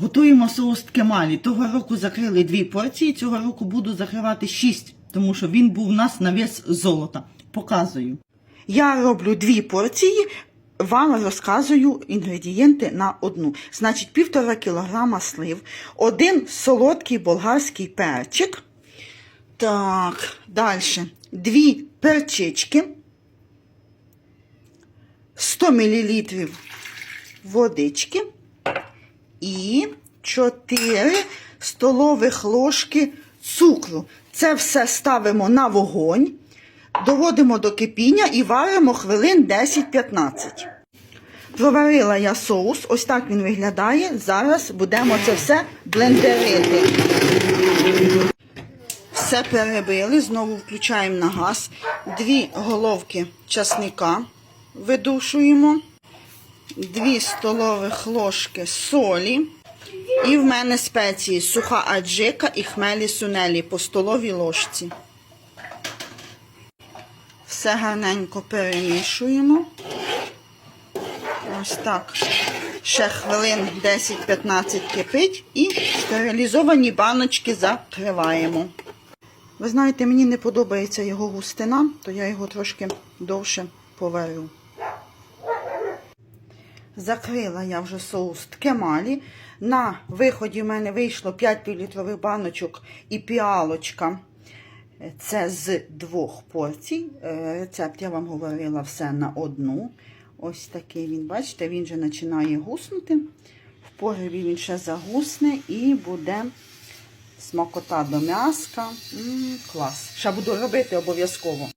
Готуємо соус ткемалі. Того року закрили дві порції, цього року буду закривати шість, тому що він був у нас на вес золота. Показую. Я роблю дві порції, вам розказую інгредієнти на одну. Значить, півтора кілограма слив, один солодкий болгарський перчик. Так, далі. Дві перчички, 100 мл водички і 4 столових ложки цукру. Це все ставимо на вогонь, доводимо до кипіння і варимо хвилин 10-15. Проварила я соус, ось так він виглядає. Зараз будемо це все блендерити. Все перебили, знову включаємо на газ. Дві головки часника видушуємо, дві столових ложки солі. І в мене спеції суха аджика і хмелі сунелі по столовій ложці. Все гарненько перемішуємо. Ось так. Ще хвилин 10-15 кипить і стерилізовані баночки закриваємо. Ви знаєте, мені не подобається його густина, то я його трошки довше поварю. Закрила я вже соус ткемалі. На виході в мене вийшло 5 півлітрових баночок і піалочка. Це з двох порцій. Е, Рецепт я вам говорила все на одну. Ось такий він, бачите, він вже починає гуснути. В погребі він ще загусне і буде смакота до м'яска. Клас. Ще буду робити обов'язково.